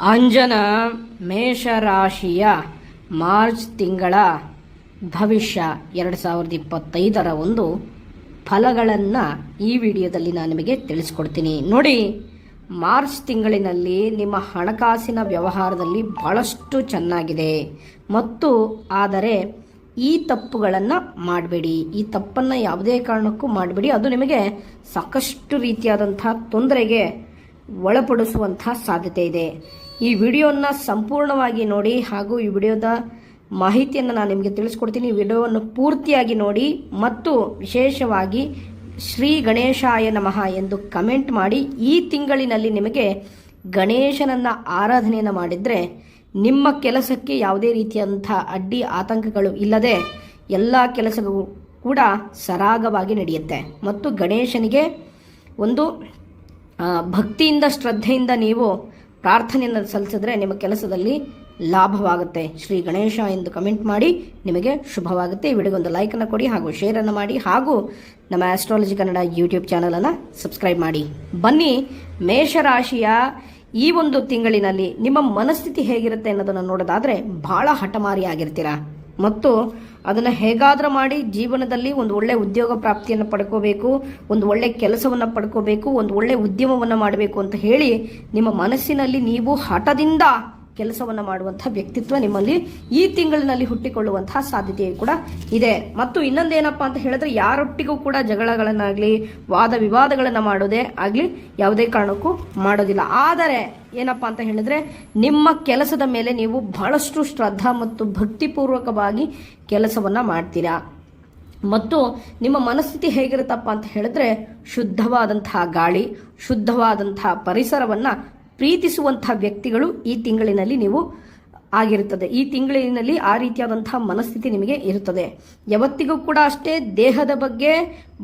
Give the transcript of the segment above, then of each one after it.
ಅಂಜನ ಮೇಷರಾಶಿಯ March ತಿಂಗಳ ಭವಿಷ್ಯ ಎರಡು ಸಾವಿರದ ಇಪ್ಪತ್ತೈದರ ಒಂದು ಫಲಗಳನ್ನು ಈ ವಿಡಿಯೋದಲ್ಲಿ ನಾನು ನಿಮಗೆ ತಿಳಿಸ್ಕೊಡ್ತೀನಿ. ನೋಡಿ, ಮಾರ್ಚ್ ತಿಂಗಳಿನಲ್ಲಿ ನಿಮ್ಮ ಹಣಕಾಸಿನ ವ್ಯವಹಾರದಲ್ಲಿ ಬಹಳಷ್ಟು ಚೆನ್ನಾಗಿದೆ. ಮತ್ತು ಆದರೆ ಈ ತಪ್ಪುಗಳನ್ನು ಮಾಡಬೇಡಿ. ಈ ತಪ್ಪನ್ನು ಯಾವುದೇ ಕಾರಣಕ್ಕೂ ಮಾಡಬೇಡಿ. ಅದು ನಿಮಗೆ ಸಾಕಷ್ಟು ರೀತಿಯಾದಂಥ ತೊಂದರೆಗೆ ಒಳಪಡಿಸುವಂಥ ಸಾಧ್ಯತೆ ಇದೆ. ಈ ವಿಡಿಯೋನ ಸಂಪೂರ್ಣವಾಗಿ ನೋಡಿ ಹಾಗೂ ಈ ವಿಡಿಯೋದ ಮಾಹಿತಿಯನ್ನು ನಾನು ನಿಮಗೆ ತಿಳಿಸ್ಕೊಡ್ತೀನಿ. ವಿಡಿಯೋವನ್ನು ಪೂರ್ತಿಯಾಗಿ ನೋಡಿ ಮತ್ತು ವಿಶೇಷವಾಗಿ ಶ್ರೀ ಗಣೇಶಾಯ ನಮಃ ಎಂದು ಕಮೆಂಟ್ ಮಾಡಿ. ಈ ತಿಂಗಳಿನಲ್ಲಿ ನಿಮಗೆ ಗಣೇಶನನ್ನ ಆರಾಧನೆಯನ್ನು ಮಾಡಿದರೆ ನಿಮ್ಮ ಕೆಲಸಕ್ಕೆ ಯಾವುದೇ ರೀತಿಯಾದಂಥ ಅಡ್ಡಿ ಆತಂಕಗಳು ಇಲ್ಲದೆ ಎಲ್ಲ ಕೆಲಸಗಳು ಕೂಡ ಸರಾಗವಾಗಿ ನಡೆಯುತ್ತೆ. ಮತ್ತು ಗಣೇಶನಿಗೆ ಒಂದು ಭಕ್ತಿಯಿಂದ, ಶ್ರದ್ಧೆಯಿಂದ ನೀವು ಪ್ರಾರ್ಥನೆಯನ್ನು ಸಲ್ಲಿಸಿದ್ರೆ ನಿಮ್ಮ ಕೆಲಸದಲ್ಲಿ ಲಾಭವಾಗುತ್ತೆ. ಶ್ರೀ ಗಣೇಶ ಎಂದು ಕಮೆಂಟ್ ಮಾಡಿ ನಿಮಗೆ ಶುಭವಾಗುತ್ತೆ. ಈ ವಿಡಿಯೋಗೆ ಒಂದು ಲೈಕನ್ನು ಕೊಡಿ ಹಾಗೂ ಶೇರನ್ನು ಮಾಡಿ ಹಾಗೂ ನಮ್ಮ ಆಸ್ಟ್ರಾಲಜಿ ಕನ್ನಡ ಯೂಟ್ಯೂಬ್ ಚಾನಲನ್ನು ಸಬ್ಸ್ಕ್ರೈಬ್ ಮಾಡಿ. ಬನ್ನಿ, ಮೇಷರಾಶಿಯ ಈ ಒಂದು ತಿಂಗಳಿನಲ್ಲಿ ನಿಮ್ಮ ಮನಸ್ಥಿತಿ ಹೇಗಿರುತ್ತೆ ಅನ್ನೋದನ್ನು ನೋಡೋದಾದರೆ ಬಹಳ ಹಠಮಾರಿ ಆಗಿರ್ತೀರಾ ಮತ್ತು ಅದನ್ನು ಹೇಗಾದರೂ ಮಾಡಿ ಜೀವನದಲ್ಲಿ ಒಂದು ಒಳ್ಳೆ ಉದ್ಯೋಗ ಪ್ರಾಪ್ತಿಯನ್ನು ಪಡ್ಕೋಬೇಕು, ಒಂದು ಒಳ್ಳೆ ಕೆಲಸವನ್ನು ಪಡ್ಕೋಬೇಕು, ಒಂದು ಒಳ್ಳೆ ಉದ್ಯಮವನ್ನು ಮಾಡಬೇಕು ಅಂತ ಹೇಳಿ ನಿಮ್ಮ ಮನಸ್ಸಿನಲ್ಲಿ ನೀವು ಹಠದಿಂದ ಕೆಲಸವನ್ನು ಮಾಡುವಂತಹ ವ್ಯಕ್ತಿತ್ವ ನಿಮ್ಮಲ್ಲಿ ಈ ತಿಂಗಳಿನಲ್ಲಿ ಹುಟ್ಟಿಕೊಳ್ಳುವಂತಹ ಸಾಧ್ಯತೆ ಕೂಡ ಇದೆ. ಮತ್ತು ಇನ್ನೊಂದೇನಪ್ಪ ಅಂತ ಹೇಳಿದ್ರೆ ಯಾರೊಟ್ಟಿಗೂ ಕೂಡ ಜಗಳಗಳನ್ನಾಗ್ಲಿ, ವಾದ ವಿವಾದಗಳನ್ನು ಮಾಡೋದೇ ಆಗಲಿ ಯಾವುದೇ ಕಾರಣಕ್ಕೂ ಮಾಡೋದಿಲ್ಲ. ಆದರೆ ಏನಪ್ಪ ಅಂತ ಹೇಳಿದ್ರೆ ನಿಮ್ಮ ಕೆಲಸದ ಮೇಲೆ ನೀವು ಬಹಳಷ್ಟು ಶ್ರದ್ಧಾ ಮತ್ತು ಭಕ್ತಿಪೂರ್ವಕವಾಗಿ ಕೆಲಸವನ್ನ ಮಾಡ್ತೀರಾ? ಮತ್ತು ನಿಮ್ಮ ಮನಸ್ಥಿತಿ ಹೇಗಿರುತ್ತಪ್ಪ ಅಂತ ಹೇಳಿದ್ರೆ ಶುದ್ಧವಾದಂತಹ ಗಾಳಿ, ಶುದ್ಧವಾದಂತಹ ಪರಿಸರವನ್ನ ಪ್ರೀತಿಸುವಂತಹ ವ್ಯಕ್ತಿಗಳು ಈ ತಿಂಗಳಿನಲ್ಲಿ ನೀವು ಆಗಿರುತ್ತದೆ. ಈ ತಿಂಗಳಿನಲ್ಲಿ ಆ ರೀತಿಯಾದಂತಹ ಮನಸ್ಥಿತಿ ನಿಮಗೆ ಇರುತ್ತದೆ. ಯಾವತ್ತಿಗೂ ಕೂಡ ಅಷ್ಟೇ ದೇಹದ ಬಗ್ಗೆ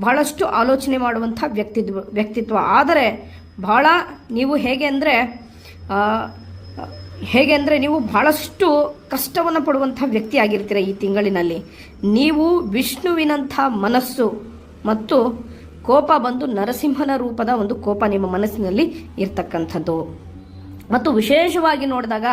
ಬಹಳಷ್ಟು ಆಲೋಚನೆ ಮಾಡುವಂಥ ವ್ಯಕ್ತಿತ್ವ ವ್ಯಕ್ತಿತ್ವ. ಆದರೆ ಬಹಳ ನೀವು ಹೇಗೆ ಅಂದರೆ ಹೇಗೆ ಅಂದರೆ ನೀವು ಬಹಳಷ್ಟು ಕಷ್ಟವನ್ನು ಪಡುವಂಥ ವ್ಯಕ್ತಿ ಆಗಿರ್ತೀರ ಈ ತಿಂಗಳಿನಲ್ಲಿ. ನೀವು ವಿಷ್ಣುವಿನಂಥ ಮನಸ್ಸು ಮತ್ತು ಕೋಪ ಬಂದು ನರಸಿಂಹನ ರೂಪದ ಒಂದು ಕೋಪ ನಿಮ್ಮ ಮನಸ್ಸಿನಲ್ಲಿ ಇರ್ತಕ್ಕಂಥದ್ದು. ಮತ್ತು ವಿಶೇಷವಾಗಿ ನೋಡಿದಾಗ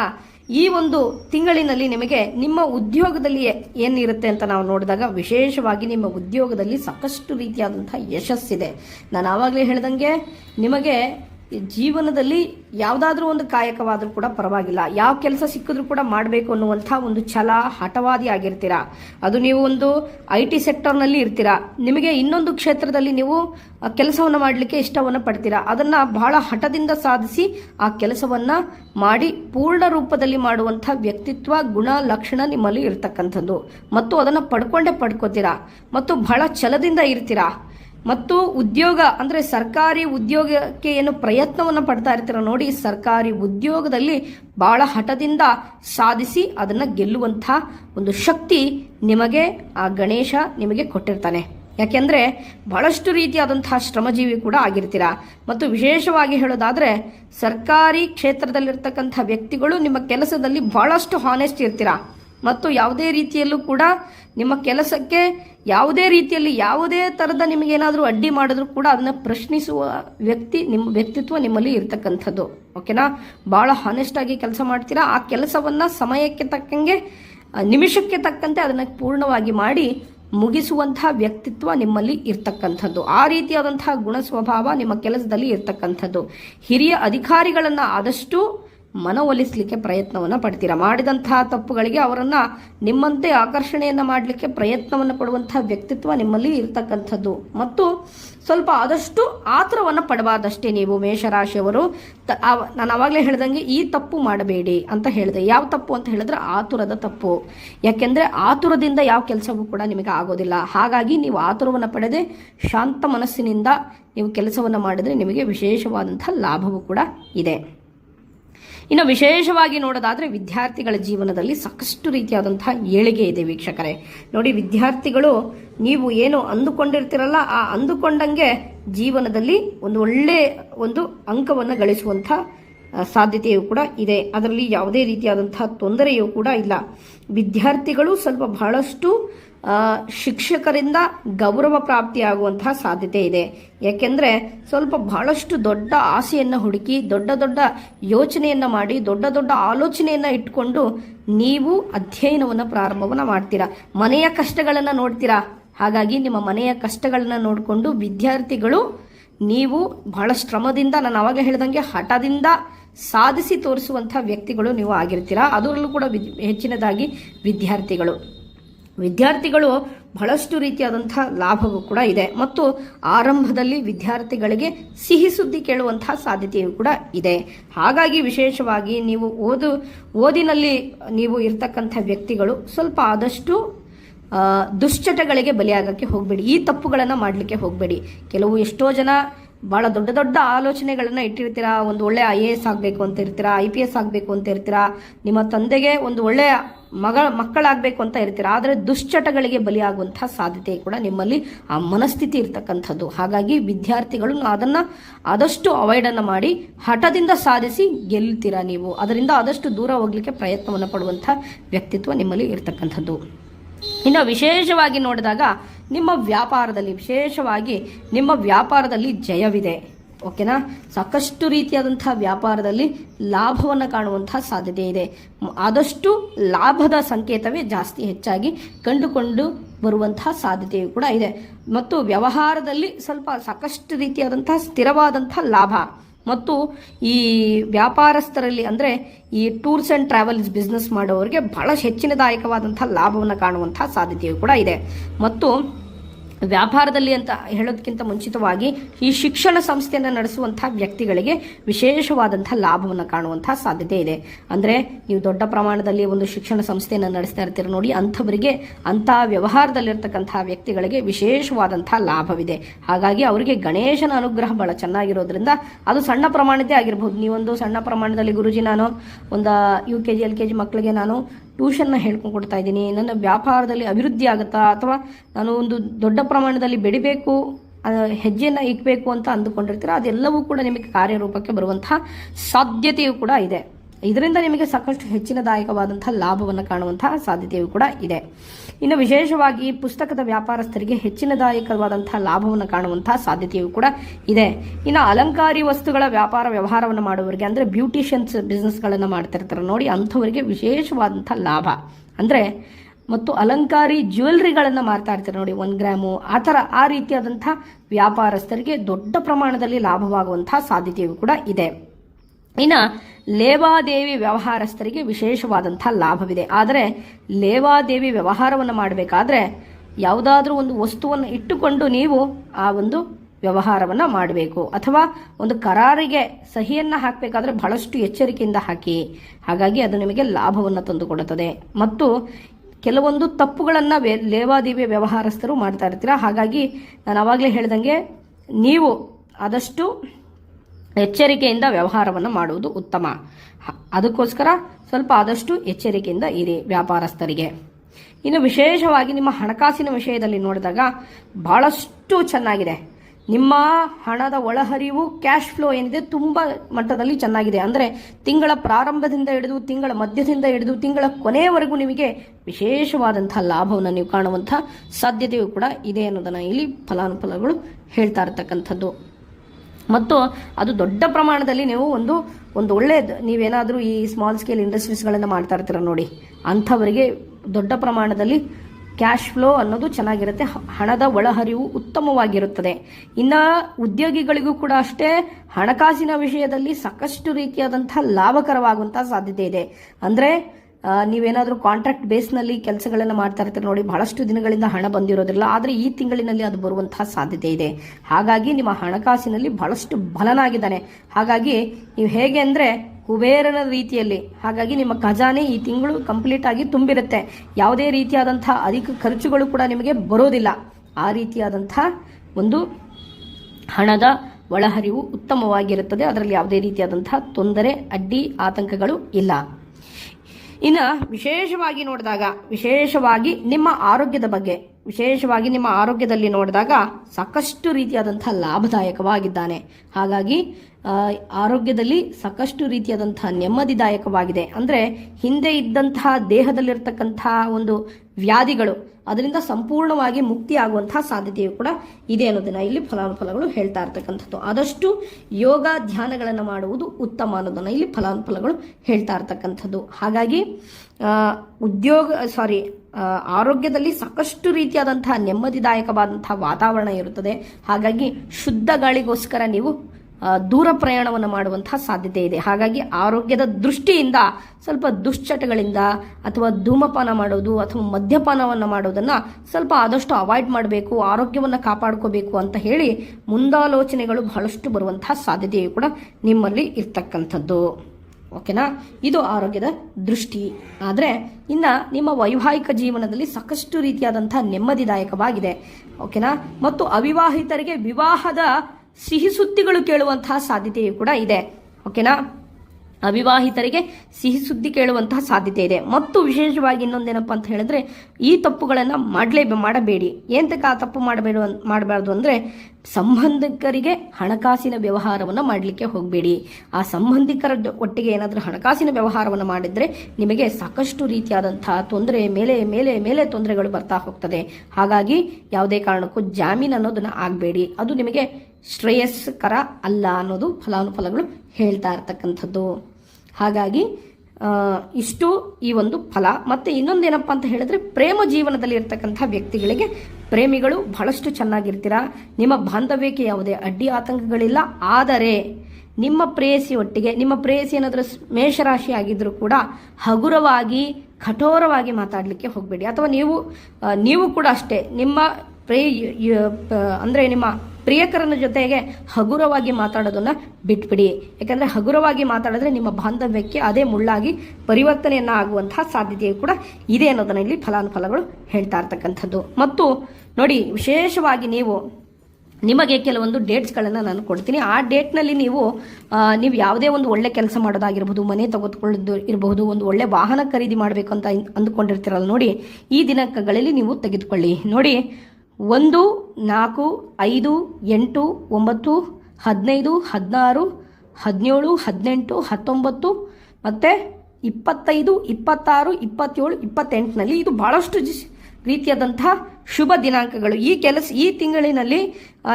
ಈ ಒಂದು ತಿಂಗಳಿನಲ್ಲಿ ನಿಮಗೆ ನಿಮ್ಮ ಉದ್ಯೋಗದಲ್ಲಿ ಏನಿರುತ್ತೆ ಅಂತ ನಾವು ನೋಡಿದಾಗ ವಿಶೇಷವಾಗಿ ನಿಮ್ಮ ಉದ್ಯೋಗದಲ್ಲಿ ಸಾಕಷ್ಟು ರೀತಿಯಾದಂಥ ಯಶಸ್ಸಿದೆ. ನಾನು ಆವಾಗಲೇ ಹೇಳ್ದಂಗೆ ನಿಮಗೆ ಜೀವನದಲ್ಲಿ ಯಾವುದಾದ್ರೂ ಒಂದು ಕಾಯಕವಾದರೂ ಕೂಡ ಪರವಾಗಿಲ್ಲ. ಯಾವ ಕೆಲಸ ಸಿಕ್ಕಿದ್ರೂ ಕೂಡ ಮಾಡಬೇಕು ಅನ್ನುವಂಥ ಒಂದು ಛಲ, ಹಠವಾದಿ ಆಗಿರ್ತೀರಾ. ಅದು ನೀವು ಒಂದು ಐ ಟಿ ಸೆಕ್ಟರ್ನಲ್ಲಿ ಇರ್ತೀರಾ. ನಿಮಗೆ ಇನ್ನೊಂದು ಕ್ಷೇತ್ರದಲ್ಲಿ ನೀವು ಕೆಲಸವನ್ನು ಮಾಡಲಿಕ್ಕೆ ಇಷ್ಟವನ್ನು ಪಡ್ತೀರಾ. ಅದನ್ನು ಬಹಳ ಹಠದಿಂದ ಸಾಧಿಸಿ ಆ ಕೆಲಸವನ್ನು ಮಾಡಿ ಪೂರ್ಣ ರೂಪದಲ್ಲಿ ಮಾಡುವಂಥ ವ್ಯಕ್ತಿತ್ವ, ಗುಣ, ಲಕ್ಷಣ ನಿಮ್ಮಲ್ಲಿ ಇರತಕ್ಕಂಥದ್ದು. ಮತ್ತು ಅದನ್ನು ಪಡ್ಕೊಂಡೇ ಪಡ್ಕೋತೀರಾ. ಮತ್ತು ಬಹಳ ಛಲದಿಂದ ಇರ್ತೀರಾ. ಮತ್ತು ಉದ್ಯೋಗ, ಅಂದ್ರೆ ಸರ್ಕಾರಿ ಉದ್ಯೋಗಕ್ಕೆ ಏನು ಪ್ರಯತ್ನವನ್ನು ಪಡ್ತಾ ಇರ್ತೀರ ನೋಡಿ, ಸರ್ಕಾರಿ ಉದ್ಯೋಗದಲ್ಲಿ ಬಹಳ ಹಠದಿಂದ ಸಾಧಿಸಿ ಅದನ್ನ ಗೆಲ್ಲುವಂಥ ಒಂದು ಶಕ್ತಿ ನಿಮಗೆ, ಆ ಗಣೇಶ ನಿಮಗೆ ಕೊಟ್ಟಿರ್ತಾನೆ. ಯಾಕೆಂದ್ರೆ ಬಹಳಷ್ಟು ರೀತಿಯಾದಂತಹ ಶ್ರಮಜೀವಿ ಕೂಡ ಆಗಿರ್ತೀರಾ. ಮತ್ತು ವಿಶೇಷವಾಗಿ ಹೇಳೋದಾದ್ರೆ, ಸರ್ಕಾರಿ ಕ್ಷೇತ್ರದಲ್ಲಿರ್ತಕ್ಕಂಥ ವ್ಯಕ್ತಿಗಳು ನಿಮ್ಮ ಕೆಲಸದಲ್ಲಿ ಬಹಳಷ್ಟು ಹಾನೆಸ್ಟ್ ಇರ್ತೀರಾ. ಮತ್ತು ಯಾವುದೇ ರೀತಿಯಲ್ಲೂ ಕೂಡ ನಿಮ್ಮ ಕೆಲಸಕ್ಕೆ ಯಾವುದೇ ರೀತಿಯಲ್ಲಿ ಯಾವುದೇ ಥರದ ನಿಮಗೇನಾದರೂ ಅಡ್ಡಿ ಮಾಡಿದ್ರು ಕೂಡ ಅದನ್ನು ಪ್ರಶ್ನಿಸುವ ವ್ಯಕ್ತಿ ನಿಮ್ಮ ವ್ಯಕ್ತಿತ್ವ ನಿಮ್ಮಲ್ಲಿ ಇರ್ತಕ್ಕಂಥದ್ದು. ಓಕೆನಾ? ಭಾಳ ಹಾನೆಸ್ಟ್ ಆಗಿ ಕೆಲಸ ಮಾಡ್ತೀರಾ? ಆ ಕೆಲಸವನ್ನು ಸಮಯಕ್ಕೆ ತಕ್ಕಂಗೆ ನಿಮಿಷಕ್ಕೆ ತಕ್ಕಂತೆ ಅದನ್ನು ಪೂರ್ಣವಾಗಿ ಮಾಡಿ ಮುಗಿಸುವಂತಹ ವ್ಯಕ್ತಿತ್ವ ನಿಮ್ಮಲ್ಲಿ ಇರ್ತಕ್ಕಂಥದ್ದು. ಆ ರೀತಿಯಾದಂತಹ ಗುಣ ಸ್ವಭಾವ ನಿಮ್ಮ ಕೆಲಸದಲ್ಲಿ ಇರ್ತಕ್ಕಂಥದ್ದು. ಹಿರಿಯ ಅಧಿಕಾರಿಗಳನ್ನ ಆದಷ್ಟು ಮನವೊಲಿಸಲಿಕ್ಕೆ ಪ್ರಯತ್ನವನ್ನು ಪಡ್ತೀರಾ? ಮಾಡಿದಂತಹ ತಪ್ಪುಗಳಿಗೆ ಅವರನ್ನು ನಿಮ್ಮಂತೆ ಆಕರ್ಷಣೆಯನ್ನು ಮಾಡಲಿಕ್ಕೆ ಪ್ರಯತ್ನವನ್ನು ಪಡುವಂತಹ ವ್ಯಕ್ತಿತ್ವ ನಿಮ್ಮಲ್ಲಿ ಇರತಕ್ಕಂಥದ್ದು. ಮತ್ತು ಸ್ವಲ್ಪ ಆದಷ್ಟು ಆತುರವನ್ನು ಪಡಬಾರ್ದಷ್ಟೇ ನೀವು ಮೇಷರಾಶಿಯವರು. ನಾನು ಅವಾಗಲೇ ಹೇಳ್ದಂಗೆ ಈ ತಪ್ಪು ಮಾಡಬೇಡಿ ಅಂತ ಹೇಳಿದೆ. ಯಾವ ತಪ್ಪು ಅಂತ ಹೇಳಿದ್ರೆ ಆತುರದ ತಪ್ಪು. ಯಾಕೆಂದ್ರೆ ಆತುರದಿಂದ ಯಾವ ಕೆಲಸವೂ ಕೂಡ ನಿಮಗೆ ಆಗೋದಿಲ್ಲ. ಹಾಗಾಗಿ ನೀವು ಆತುರವನ್ನು ಪಡೆದೆ ಶಾಂತ ಮನಸ್ಸಿನಿಂದ ನೀವು ಕೆಲಸವನ್ನು ಮಾಡಿದ್ರೆ ನಿಮಗೆ ವಿಶೇಷವಾದಂಥ ಲಾಭವೂ ಕೂಡ ಇದೆ. ಇನ್ನು ವಿಶೇಷವಾಗಿ ನೋಡೋದಾದರೆ ವಿದ್ಯಾರ್ಥಿಗಳ ಜೀವನದಲ್ಲಿ ಸಾಕಷ್ಟು ರೀತಿಯಾದಂತಹ ಏಳಿಗೆ ಇದೆ ವೀಕ್ಷಕರೇ. ನೋಡಿ, ವಿದ್ಯಾರ್ಥಿಗಳು ನೀವು ಏನು ಅಂದುಕೊಂಡಿರ್ತೀರಲ್ಲ, ಆ ಅಂದುಕೊಂಡಂಗೆ ಜೀವನದಲ್ಲಿ ಒಂದು ಒಳ್ಳೆ ಒಂದು ಅಂಕವನ್ನು ಗಳಿಸುವಂಥ ಸಾಧ್ಯತೆಯೂ ಕೂಡ ಇದೆ. ಅದರಲ್ಲಿ ಯಾವುದೇ ರೀತಿಯಾದಂತಹ ತೊಂದರೆಯೂ ಕೂಡ ಇಲ್ಲ. ವಿದ್ಯಾರ್ಥಿಗಳು ಸ್ವಲ್ಪ ಬಹಳಷ್ಟು ಶಿಕ್ಷಕರಿಂದ ಗೌರವ ಪ್ರಾಪ್ತಿಯಾಗುವಂತಹ ಸಾಧ್ಯತೆ ಇದೆ. ಯಾಕೆಂದ್ರೆ ಸ್ವಲ್ಪ ಬಹಳಷ್ಟು ದೊಡ್ಡ ಆಸೆಯನ್ನ ಹುಡುಕಿ, ದೊಡ್ಡ ದೊಡ್ಡ ಯೋಚನೆಯನ್ನು ಮಾಡಿ, ದೊಡ್ಡ ದೊಡ್ಡ ಆಲೋಚನೆಯನ್ನ ಇಟ್ಕೊಂಡು ನೀವು ಅಧ್ಯಯನವನ್ನ ಪ್ರಾರಂಭವನ್ನ ಮಾಡ್ತೀರಾ. ಮನೆಯ ಕಷ್ಟಗಳನ್ನು ನೋಡ್ತೀರಾ. ಹಾಗಾಗಿ ನಿಮ್ಮ ಮನೆಯ ಕಷ್ಟಗಳನ್ನು ನೋಡಿಕೊಂಡು ವಿದ್ಯಾರ್ಥಿಗಳು ನೀವು ಬಹಳ ಶ್ರಮದಿಂದ, ನಾನು ಅವಾಗ ಹೇಳ್ದಂಗೆ ಹಠದಿಂದ ಸಾಧಿಸಿ ತೋರಿಸುವಂಥ ವ್ಯಕ್ತಿಗಳು ನೀವು ಆಗಿರ್ತೀರಾ. ಅದರಲ್ಲೂ ಕೂಡ ಹೆಚ್ಚಿನದಾಗಿ ವಿದ್ಯಾರ್ಥಿಗಳು. ವಿದ್ಯಾರ್ಥಿಗಳು ಬಹಳಷ್ಟು ರೀತಿಯಾದಂಥ ಲಾಭವೂ ಕೂಡ ಇದೆ. ಮತ್ತು ಆರಂಭದಲ್ಲಿ ವಿದ್ಯಾರ್ಥಿಗಳಿಗೆ ಸಿಹಿ ಸುದ್ದಿ ಕೇಳುವಂತಹ ಸಾಧ್ಯತೆಯೂ ಕೂಡ ಇದೆ. ಹಾಗಾಗಿ ವಿಶೇಷವಾಗಿ ನೀವು ಓದು, ಓದಿನಲ್ಲಿ ನೀವು ಇರ್ತಕ್ಕಂಥ ವ್ಯಕ್ತಿಗಳು ಸ್ವಲ್ಪ ಆದಷ್ಟು ದುಶ್ಚಟಗಳಿಗೆ ಬಲಿಯಾಗಕ್ಕೆ ಹೋಗಬೇಡಿ. ಈ ತಪ್ಪುಗಳನ್ನು ಮಾಡಲಿಕ್ಕೆ ಹೋಗಬೇಡಿ. ಕೆಲವು ಎಷ್ಟೋ ಜನ ಭಾಳ ದೊಡ್ಡ ದೊಡ್ಡ ಆಲೋಚನೆಗಳನ್ನು ಇಟ್ಟಿರ್ತೀರಾ. ಒಂದು ಒಳ್ಳೆ ಐ ಎ ಎಸ್ ಆಗಬೇಕು ಅಂತ ಇರ್ತೀರಾ, ಐ ಪಿ ಎಸ್ ಆಗಬೇಕು ಅಂತ ಇರ್ತೀರಾ. ನಿಮ್ಮ ತಂದೆಗೆ ಒಂದು ಒಳ್ಳೆಯ ಮಗಳ ಮಕ್ಕಳಾಗಬೇಕು ಅಂತ ಇರ್ತೀರಾ? ಆದರೆ ದುಶ್ಚಟಗಳಿಗೆ ಬಲಿಯಾಗುವಂತಹ ಸಾಧ್ಯತೆ ಕೂಡ ನಿಮ್ಮಲ್ಲಿ ಆ ಮನಸ್ಥಿತಿ ಇರ್ತಕ್ಕಂಥದ್ದು. ಹಾಗಾಗಿ ವಿದ್ಯಾರ್ಥಿಗಳು ಅದನ್ನು ಆದಷ್ಟು ಅವಾಯ್ಡನ್ನು ಮಾಡಿ ಹಠದಿಂದ ಸಾಧಿಸಿ ಗೆಲ್ತೀರಾ ನೀವು? ಅದರಿಂದ ಆದಷ್ಟು ದೂರ ಹೋಗ್ಲಿಕ್ಕೆ ಪ್ರಯತ್ನವನ್ನು ಪಡುವಂಥ ವ್ಯಕ್ತಿತ್ವ ನಿಮ್ಮಲ್ಲಿ ಇರ್ತಕ್ಕಂಥದ್ದು. ಇನ್ನು ವಿಶೇಷವಾಗಿ ನೋಡಿದಾಗ ನಿಮ್ಮ ವ್ಯಾಪಾರದಲ್ಲಿ, ವಿಶೇಷವಾಗಿ ನಿಮ್ಮ ವ್ಯಾಪಾರದಲ್ಲಿ ಜಯವಿದೆ. ಓಕೆನಾ? ಸಾಕಷ್ಟು ರೀತಿಯಾದಂತಹ ವ್ಯಾಪಾರದಲ್ಲಿ ಲಾಭವನ್ನು ಕಾಣುವಂತಹ ಸಾಧ್ಯತೆ ಇದೆ. ಆದಷ್ಟು ಲಾಭದ ಸಂಕೇತವೇ ಜಾಸ್ತಿ ಹೆಚ್ಚಾಗಿ ಕಂಡುಕೊಂಡು ಬರುವಂತಹ ಸಾಧ್ಯತೆಯು ಕೂಡ ಇದೆ. ಮತ್ತು ವ್ಯವಹಾರದಲ್ಲಿ ಸ್ವಲ್ಪ ಸಾಕಷ್ಟು ರೀತಿಯಾದಂತಹ ಸ್ಥಿರವಾದಂತಹ ಲಾಭ. ಮತ್ತು ಈ ವ್ಯಾಪಾರಸ್ಥರಲ್ಲಿ ಅಂದರೆ ಈ ಟೂರ್ಸ್ ಆ್ಯಂಡ್ ಟ್ರಾವೆಲ್ಸ್ ಬಿಸ್ನೆಸ್ ಮಾಡೋರಿಗೆ ಬಹಳ ಹೆಚ್ಚಿನದಾಯಕವಾದಂಥ ಲಾಭವನ್ನು ಕಾಣುವಂಥ ಸಾಧ್ಯತೆಯು ಕೂಡ ಇದೆ. ಮತ್ತು ವ್ಯಾಪಾರದಲ್ಲಿ ಅಂತ ಹೇಳೋದಕ್ಕಿಂತ ಮುಂಚಿತವಾಗಿ ಈ ಶಿಕ್ಷಣ ಸಂಸ್ಥೆಯನ್ನು ನಡೆಸುವಂಥ ವ್ಯಕ್ತಿಗಳಿಗೆ ವಿಶೇಷವಾದಂಥ ಲಾಭವನ್ನು ಕಾಣುವಂತಹ ಸಾಧ್ಯತೆ ಇದೆ. ಅಂದರೆ ನೀವು ದೊಡ್ಡ ಪ್ರಮಾಣದಲ್ಲಿ ಒಂದು ಶಿಕ್ಷಣ ಸಂಸ್ಥೆಯನ್ನು ನಡೆಸ್ತಾ ಇರ್ತೀರ ನೋಡಿ, ಅಂಥವರಿಗೆ, ಅಂಥ ವ್ಯವಹಾರದಲ್ಲಿರ್ತಕ್ಕಂಥ ವ್ಯಕ್ತಿಗಳಿಗೆ ವಿಶೇಷವಾದಂಥ ಲಾಭವಿದೆ. ಹಾಗಾಗಿ ಅವರಿಗೆ ಗಣೇಶನ ಅನುಗ್ರಹ ಬಹಳ ಚೆನ್ನಾಗಿರೋದ್ರಿಂದ ಅದು ಸಣ್ಣ ಪ್ರಮಾಣದ್ದೇ ಆಗಿರ್ಬೋದು. ನೀವೊಂದು ಸಣ್ಣ ಪ್ರಮಾಣದಲ್ಲಿ ಗುರುಜಿ ನಾನು, ಒಂದು U K G, L K G ಮಕ್ಕಳಿಗೆ ನಾನು ಟ್ಯೂಷನ್ನ ಹೇಳ್ಕೊಂಡು ಕೊಡ್ತಾ ಇದ್ದೀನಿ. ನನ್ನ ವ್ಯಾಪಾರದಲ್ಲಿ ಅಭಿವೃದ್ಧಿ ಆಗುತ್ತಾ? ಅಥವಾ ನಾನು ಒಂದು ದೊಡ್ಡ ಪ್ರಮಾಣದಲ್ಲಿ ಬೆಳಿಬೇಕು ಹೆಜ್ಜೆಯನ್ನು ಇಕ್ಬೇಕು ಅಂತ ಅಂದುಕೊಂಡಿರ್ತೀರ? ಅದೆಲ್ಲವೂ ಕೂಡ ನಿಮಗೆ ಕಾರ್ಯರೂಪಕ್ಕೆ ಬರುವಂತಹ ಸಾಧ್ಯತೆಯೂ ಕೂಡ ಇದೆ. ಇದರಿಂದ ನಿಮಗೆ ಸಾಕಷ್ಟು ಹೆಚ್ಚಿನದಾಯಕವಾದಂತಹ ಲಾಭವನ್ನು ಕಾಣುವಂತಹ ಸಾಧ್ಯತೆಯೂ ಕೂಡ ಇದೆ. ಇನ್ನು ವಿಶೇಷವಾಗಿ ಪುಸ್ತಕದ ವ್ಯಾಪಾರಸ್ಥರಿಗೆ ಹೆಚ್ಚಿನದಾಯಕವಾದಂತಹ ಲಾಭವನ್ನು ಕಾಣುವಂತಹ ಸಾಧ್ಯತೆಯೂ ಕೂಡ ಇದೆ. ಇನ್ನು ಅಲಂಕಾರಿ ವಸ್ತುಗಳ ವ್ಯಾಪಾರ ವ್ಯವಹಾರವನ್ನು ಮಾಡುವವರಿಗೆ ಅಂದರೆ ಬ್ಯೂಟಿಷಿಯನ್ಸ್ ಬಿಸ್ನೆಸ್ಗಳನ್ನು ಮಾಡ್ತಿರ್ತಾರೆ ನೋಡಿ, ಅಂಥವರಿಗೆ ವಿಶೇಷವಾದಂಥ ಲಾಭ. ಅಂದರೆ ಮತ್ತು ಅಲಂಕಾರಿ ಜ್ಯುವೆಲ್ರಿಗಳನ್ನು ಮಾರ್ತಾ ಇರ್ತಾರೆ ನೋಡಿ, ಒಂದು ಗ್ರಾಮು, ಆ ಥರ ಆ ರೀತಿಯಾದಂಥ ವ್ಯಾಪಾರಸ್ಥರಿಗೆ ದೊಡ್ಡ ಪ್ರಮಾಣದಲ್ಲಿ ಲಾಭವಾಗುವಂತಹ ಸಾಧ್ಯತೆಯೂ ಕೂಡ ಇದೆ. ಇನ್ನು ಲೇವಾದೇವಿ ವ್ಯವಹಾರಸ್ಥರಿಗೆ ವಿಶೇಷವಾದಂಥ ಲಾಭವಿದೆ. ಆದರೆ ಲೇವಾದೇವಿ ವ್ಯವಹಾರವನ್ನು ಮಾಡಬೇಕಾದ್ರೆ ಯಾವುದಾದ್ರೂ ಒಂದು ವಸ್ತುವನ್ನು ಇಟ್ಟುಕೊಂಡು ನೀವು ಆ ಒಂದು ವ್ಯವಹಾರವನ್ನು ಮಾಡಬೇಕು. ಅಥವಾ ಒಂದು ಕರಾರಿಗೆ ಸಹಿಯನ್ನು ಹಾಕಬೇಕಾದ್ರೆ ಬಹಳಷ್ಟು ಎಚ್ಚರಿಕೆಯಿಂದ ಹಾಕಿ. ಹಾಗಾಗಿ ಅದು ನಿಮಗೆ ಲಾಭವನ್ನು ತಂದುಕೊಡುತ್ತದೆ. ಮತ್ತು ಕೆಲವೊಂದು ತಪ್ಪುಗಳನ್ನು ಲೇವಾದೇವಿ ವ್ಯವಹಾರಸ್ಥರು ಮಾಡ್ತಾ ಇರ್ತೀರ. ಹಾಗಾಗಿ ನಾನು ಆವಾಗಲೇ ಹೇಳ್ದಂಗೆ ನೀವು ಆದಷ್ಟು ಎಚ್ಚರಿಕೆಯಿಂದ ವ್ಯವಹಾರವನ್ನು ಮಾಡುವುದು ಉತ್ತಮ. ಅದಕ್ಕೋಸ್ಕರ ಸ್ವಲ್ಪ ಆದಷ್ಟು ಎಚ್ಚರಿಕೆಯಿಂದ ಇರಿ ವ್ಯಾಪಾರಸ್ಥರಿಗೆ. ಇನ್ನು ವಿಶೇಷವಾಗಿ ನಿಮ್ಮ ಹಣಕಾಸಿನ ವಿಷಯದಲ್ಲಿ ನೋಡಿದಾಗ ಬಹಳಷ್ಟು ಚೆನ್ನಾಗಿದೆ. ನಿಮ್ಮ ಹಣದ ಒಳಹರಿವು ಕ್ಯಾಶ್ ಫ್ಲೋ ಏನಿದೆ ತುಂಬ ಮಟ್ಟದಲ್ಲಿ ಚೆನ್ನಾಗಿದೆ. ಅಂದರೆ ತಿಂಗಳ ಪ್ರಾರಂಭದಿಂದ ಹಿಡಿದು, ತಿಂಗಳ ಮಧ್ಯದಿಂದ ಹಿಡಿದು, ತಿಂಗಳ ಕೊನೆಯವರೆಗೂ ನಿಮಗೆ ವಿಶೇಷವಾದಂಥ ಲಾಭವನ್ನು ನೀವು ಕಾಣುವಂಥ ಸಾಧ್ಯತೆಯೂ ಕೂಡ ಇದೆ ಅನ್ನೋದನ್ನು ಇಲ್ಲಿ ಫಲಾನುಫಲಗಳು ಹೇಳ್ತಾ ಇರತಕ್ಕಂಥದ್ದು. ಮತ್ತು ಅದು ದೊಡ್ಡ ಪ್ರಮಾಣದಲ್ಲಿ ನೀವು ಒಂದು ಒಂದು ಒಳ್ಳೆಯದು ನೀವೇನಾದರೂ ಈ ಸ್ಮಾಲ್ ಸ್ಕೇಲ್ ಇಂಡಸ್ಟ್ರೀಸ್ಗಳನ್ನು ಮಾಡ್ತಾ ಇರ್ತೀರ ನೋಡಿ, ಅಂಥವರಿಗೆ ದೊಡ್ಡ ಪ್ರಮಾಣದಲ್ಲಿ ಕ್ಯಾಶ್ ಫ್ಲೋ ಅನ್ನೋದು ಚೆನ್ನಾಗಿರುತ್ತೆ. ಹಣದ ಒಳಹರಿವು ಉತ್ತಮವಾಗಿರುತ್ತದೆ. ಇನ್ನು ಉದ್ಯೋಗಿಗಳಿಗೂ ಕೂಡ ಅಷ್ಟೇ ಹಣಕಾಸಿನ ವಿಷಯದಲ್ಲಿ ಸಾಕಷ್ಟು ರೀತಿಯಾದಂಥ ಲಾಭಕರವಾಗುವಂಥ ಸಾಧ್ಯತೆ ಇದೆ. ಅಂದರೆ ನೀವೇನಾದರೂ ಕಾಂಟ್ರಾಕ್ಟ್ ಬೇಸ್ನಲ್ಲಿ ಕೆಲಸಗಳನ್ನು ಮಾಡ್ತಾ ಇರ್ತಾರೆ ನೋಡಿ, ಬಹಳಷ್ಟು ದಿನಗಳಿಂದ ಹಣ ಬಂದಿರೋದಿಲ್ಲ ಆದರೆ ಈ ತಿಂಗಳಿನಲ್ಲಿ ಅದು ಬರುವಂತಹ ಸಾಧ್ಯತೆ ಇದೆ. ಹಾಗಾಗಿ ನಿಮ್ಮ ಹಣಕಾಸಿನಲ್ಲಿ ಬಹಳಷ್ಟು ಬಲನಾಗಿದ್ದಾನೆ. ಹಾಗಾಗಿ ನೀವು ಹೇಗೆ ಅಂದರೆ ಕುಬೇರನ ರೀತಿಯಲ್ಲಿ, ಹಾಗಾಗಿ ನಿಮ್ಮ ಖಜಾನೆ ಈ ತಿಂಗಳು ಕಂಪ್ಲೀಟ್ ಆಗಿ ತುಂಬಿರುತ್ತೆ. ಯಾವುದೇ ರೀತಿಯಾದಂಥ ಅಧಿಕ ಖರ್ಚುಗಳು ಕೂಡ ನಿಮಗೆ ಬರೋದಿಲ್ಲ. ಆ ರೀತಿಯಾದಂಥ ಒಂದು ಹಣದ ಒಳಹರಿವು ಉತ್ತಮವಾಗಿರುತ್ತದೆ. ಅದರಲ್ಲಿ ಯಾವುದೇ ರೀತಿಯಾದಂಥ ತೊಂದರೆ, ಅಡ್ಡಿ, ಆತಂಕಗಳು ಇಲ್ಲ. ಇನ್ನು ವಿಶೇಷವಾಗಿ ನೋಡಿದಾಗ, ವಿಶೇಷವಾಗಿ ನಿಮ್ಮ ಆರೋಗ್ಯದ ಬಗ್ಗೆ, ವಿಶೇಷವಾಗಿ ನಿಮ್ಮ ಆರೋಗ್ಯದಲ್ಲಿ ನೋಡಿದಾಗ ಸಾಕಷ್ಟು ರೀತಿಯಾದಂಥ ಲಾಭದಾಯಕವಾಗಿದ್ದಾನೆ. ಹಾಗಾಗಿ ಆರೋಗ್ಯದಲ್ಲಿ ಸಾಕಷ್ಟು ರೀತಿಯಾದಂತಹ ನೆಮ್ಮದಿದಾಯಕವಾಗಿದೆ. ಅಂದರೆ ಹಿಂದೆ ಇದ್ದಂತಹ ದೇಹದಲ್ಲಿರ್ತಕ್ಕಂತಹ ಒಂದು ವ್ಯಾಧಿಗಳು ಅದರಿಂದ ಸಂಪೂರ್ಣವಾಗಿ ಮುಕ್ತಿ ಆಗುವಂತಹ ಸಾಧ್ಯತೆಯು ಕೂಡ ಇದೆ ಅನ್ನೋದನ್ನ ಇಲ್ಲಿ ಫಲಾನುಫಲಗಳು ಹೇಳ್ತಾ ಇರ್ತಕ್ಕಂಥದ್ದು. ಆದಷ್ಟು ಯೋಗ ಧ್ಯಾನಗಳನ್ನು ಮಾಡುವುದು ಉತ್ತಮ ಅನ್ನೋದನ್ನ ಇಲ್ಲಿ ಫಲಾನುಫಲಗಳು ಹೇಳ್ತಾ ಇರ್ತಕ್ಕಂಥದ್ದು. ಹಾಗಾಗಿ ಉದ್ಯೋಗ ಸಾರಿ ಆರೋಗ್ಯದಲ್ಲಿ ಸಾಕಷ್ಟು ರೀತಿಯಾದಂತಹ ನೆಮ್ಮದಿದಾಯಕವಾದಂತಹ ವಾತಾವರಣ ಇರುತ್ತದೆ. ಹಾಗಾಗಿ ಶುದ್ಧ ಗಾಳಿಗೋಸ್ಕರ ನೀವು ದೂರ ಪ್ರಯಾಣವನ್ನು ಮಾಡುವಂತಹ ಸಾಧ್ಯತೆ ಇದೆ. ಹಾಗಾಗಿ ಆರೋಗ್ಯದ ದೃಷ್ಟಿಯಿಂದ ಸ್ವಲ್ಪ ದುಶ್ಚಟಗಳಿಂದ ಅಥವಾ ಧೂಮಪಾನ ಮಾಡೋದು ಅಥವಾ ಮದ್ಯಪಾನವನ್ನು ಮಾಡೋದನ್ನು ಸ್ವಲ್ಪ ಆದಷ್ಟು ಅವಾಯ್ಡ್ ಮಾಡಬೇಕು, ಆರೋಗ್ಯವನ್ನು ಕಾಪಾಡ್ಕೋಬೇಕು ಅಂತ ಹೇಳಿ ಮುಂದಾಲೋಚನೆಗಳು ಬಹಳಷ್ಟು ಬರುವಂತಹ ಸಾಧ್ಯತೆಯು ಕೂಡ ನಿಮ್ಮಲ್ಲಿ ಇರ್ತಕ್ಕಂಥದ್ದು. ಓಕೆನಾ? ಇದು ಆರೋಗ್ಯದ ದೃಷ್ಟಿ. ಆದರೆ ಇನ್ನು ನಿಮ್ಮ ವೈವಾಹಿಕ ಜೀವನದಲ್ಲಿ ಸಾಕಷ್ಟು ರೀತಿಯಾದಂಥ ನೆಮ್ಮದಿದಾಯಕವಾಗಿದೆ. ಓಕೆನಾ? ಮತ್ತು ಅವಿವಾಹಿತರಿಗೆ ವಿವಾಹದ ಸಿಹಿ ಸುದ್ದಿಗಳು ಕೇಳುವಂತಹ ಸಾಧ್ಯತೆಯು ಕೂಡ ಇದೆ. ಓಕೆನಾ? ಅವಿವಾಹಿತರಿಗೆ ಸಿಹಿ ಸುದ್ದಿ ಕೇಳುವಂತಹ ಸಾಧ್ಯತೆ ಇದೆ. ಮತ್ತು ವಿಶೇಷವಾಗಿ ಇನ್ನೊಂದೇನಪ್ಪ ಅಂತ ಹೇಳಿದ್ರೆ ಈ ತಪ್ಪುಗಳನ್ನು ಮಾಡಲೇ ಮಾಡಬೇಡಿ. ಏಂತಕ್ಕೆ ಆ ತಪ್ಪು ಮಾಡಬೇಡ ಮಾಡಬಾರ್ದು ಅಂದರೆ ಸಂಬಂಧಿಕರಿಗೆ ಹಣಕಾಸಿನ ವ್ಯವಹಾರವನ್ನು ಮಾಡಲಿಕ್ಕೆ ಹೋಗಬೇಡಿ. ಆ ಸಂಬಂಧಿಕರ ಒಟ್ಟಿಗೆ ಏನಾದರೂ ಹಣಕಾಸಿನ ವ್ಯವಹಾರವನ್ನು ಮಾಡಿದರೆ ನಿಮಗೆ ಸಾಕಷ್ಟು ರೀತಿಯಾದಂತಹ ತೊಂದರೆ ಮೇಲೆ ಮೇಲೆ ಮೇಲೆ ತೊಂದರೆಗಳು ಬರ್ತಾ ಹೋಗ್ತದೆ. ಹಾಗಾಗಿ ಯಾವುದೇ ಕಾರಣಕ್ಕೂ ಜಾಮೀನು ಅನ್ನೋದನ್ನ ಆಗಬೇಡಿ. ಅದು ನಿಮಗೆ ಶ್ರೇಯಸ್ಕರ ಅಲ್ಲ ಅನ್ನೋದು ಫಲಾನುಫಲಗಳು ಹೇಳ್ತಾ ಇರ್ತಕ್ಕಂಥದ್ದು. ಹಾಗಾಗಿ ಇಷ್ಟು ಈ ಒಂದು ಫಲ. ಮತ್ತೆ ಇನ್ನೊಂದೇನಪ್ಪ ಅಂತ ಹೇಳಿದ್ರೆ ಪ್ರೇಮ ಜೀವನದಲ್ಲಿ ಇರ್ತಕ್ಕಂಥ ವ್ಯಕ್ತಿಗಳಿಗೆ ಪ್ರೇಮಿಗಳು ಬಹಳಷ್ಟು ಚೆನ್ನಾಗಿರ್ತೀರಾ. ನಿಮ್ಮ ಬಾಂಧವ್ಯಕ್ಕೆ ಯಾವುದೇ ಅಡ್ಡಿ ಆತಂಕಗಳಿಲ್ಲ. ಆದರೆ ನಿಮ್ಮ ಪ್ರೇಯಸಿ ಒಟ್ಟಿಗೆ, ನಿಮ್ಮ ಪ್ರೇಯಸಿ ಏನಾದರೂ ಮೇಷರಾಶಿ ಆಗಿದ್ರೂ ಕೂಡ ಹಗುರವಾಗಿ, ಕಠೋರವಾಗಿ ಮಾತಾಡಲಿಕ್ಕೆ ಹೋಗಬೇಡಿ. ಅಥವಾ ನೀವು ನೀವು ಕೂಡ ಅಷ್ಟೇ ನಿಮ್ಮ ಪ್ರೇ ಅಂದ್ರೆ ನಿಮ್ಮ ಪ್ರಿಯಕರನ ಜೊತೆಗೆ ಹಗುರವಾಗಿ ಮಾತಾಡೋದನ್ನ ಬಿಟ್ಬಿಡಿ. ಯಾಕಂದ್ರೆ ಹಗುರವಾಗಿ ಮಾತಾಡಿದ್ರೆ ನಿಮ್ಮ ಬಾಂಧವ್ಯಕ್ಕೆ ಅದೇ ಮುಳ್ಳಾಗಿ ಪರಿವರ್ತನೆಯನ್ನು ಆಗುವಂತಹ ಸಾಧ್ಯತೆಯು ಕೂಡ ಇದೆ ಅನ್ನೋದನ್ನ ಇಲ್ಲಿ ಫಲಾನುಫಲಗಳು ಹೇಳ್ತಾ ಇರ್ತಕ್ಕಂಥದ್ದು. ಮತ್ತು ನೋಡಿ, ವಿಶೇಷವಾಗಿ ನೀವು ನಿಮಗೆ ಕೆಲವೊಂದು ಡೇಟ್ಸ್ಗಳನ್ನು ನಾನು ಕೊಡ್ತೀನಿ. ಆ ಡೇಟ್ನಲ್ಲಿ ನೀವು ನೀವು ಯಾವುದೇ ಒಂದು ಒಳ್ಳೆ ಕೆಲಸ ಮಾಡೋದಾಗಿರ್ಬೋದು, ಮನೆ ತೆಗೆದುಕೊಳ್ಳೋದು ಇರಬಹುದು ಒಂದು ಒಳ್ಳೆ ವಾಹನ ಖರೀದಿ ಮಾಡಬೇಕು ಅಂತ ಅಂದುಕೊಂಡಿರ್ತೀರಲ್ಲ ನೋಡಿ, ಈ ದಿನಾಂಕಗಳಲ್ಲಿ ನೀವು ತೆಗೆದುಕೊಳ್ಳಿ. ನೋಡಿ ಒಂದು, ನಾಲ್ಕು, ಐದು, ಎಂಟು, ಒಂಬತ್ತು, ಹದಿನೈದು, ಹದಿನಾರು, ಹದಿನೇಳು, ಹದಿನೆಂಟು, ಹತ್ತೊಂಬತ್ತು, ಮತ್ತು ಇಪ್ಪತ್ತೈದು, ಇಪ್ಪತ್ತಾರು, ಇಪ್ಪತ್ತೇಳು, ಇಪ್ಪತ್ತೆಂಟನಲ್ಲಿ ಇದು ಭಾಳಷ್ಟು ರೀತಿಯಾದಂಥ ಶುಭ ದಿನಾಂಕಗಳು. ಈ ಕೆಲಸ, ಈ ತಿಂಗಳಿನಲ್ಲಿ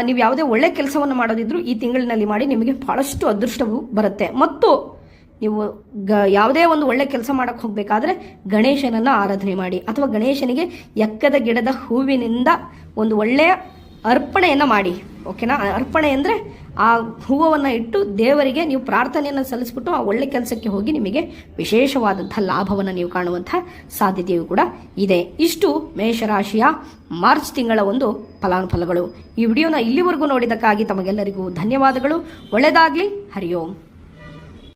ನೀವು ಯಾವುದೇ ಒಳ್ಳೆ ಕೆಲಸವನ್ನು ಮಾಡೋದಿದ್ರು ಈ ತಿಂಗಳಿನಲ್ಲಿ ಮಾಡಿ ನಿಮಗೆ ಭಾಳಷ್ಟು ಅದೃಷ್ಟವು ಬರುತ್ತೆ. ಮತ್ತು ನೀವು ಗ, ಯಾವುದೇ ಒಂದು ಒಳ್ಳೆ ಕೆಲಸ ಮಾಡಕ್ಕೆ ಹೋಗಬೇಕಾದ್ರೆ ಗಣೇಶನನ್ನು ಆರಾಧನೆ ಮಾಡಿ ಅಥವಾ ಗಣೇಶನಿಗೆ ಎಕ್ಕದ ಗಿಡದ ಹೂವಿನಿಂದ ಒಂದು ಒಳ್ಳೆಯ ಅರ್ಪಣೆಯನ್ನು ಮಾಡಿ ಓಕೆನಾ ಅರ್ಪಣೆ ಅಂದರೆ ಆ ಹೂವನ್ನು ಇಟ್ಟು ದೇವರಿಗೆ ನೀವು ಪ್ರಾರ್ಥನೆಯನ್ನು ಸಲ್ಲಿಸ್ಬಿಟ್ಟು ಆ ಒಳ್ಳೆ ಕೆಲಸಕ್ಕೆ ಹೋಗಿ ನಿಮಗೆ ವಿಶೇಷವಾದಂಥ ಲಾಭವನ್ನು ನೀವು ಕಾಣುವಂಥ ಸಾಧ್ಯತೆಯೂ ಕೂಡ ಇದೆ. ಇಷ್ಟು ಮೇಷರಾಶಿಯ ಮಾರ್ಚ್ ತಿಂಗಳ ಒಂದು ಫಲಾನುಫಲಗಳು ಈ ವಿಡಿಯೋನ ಇಲ್ಲಿವರೆಗೂ ನೋಡಿದ್ದಕ್ಕಾಗಿ ತಮಗೆಲ್ಲರಿಗೂ ಧನ್ಯವಾದಗಳು. ಒಳ್ಳೆಯದಾಗಲಿ ಹರಿ ಓಂ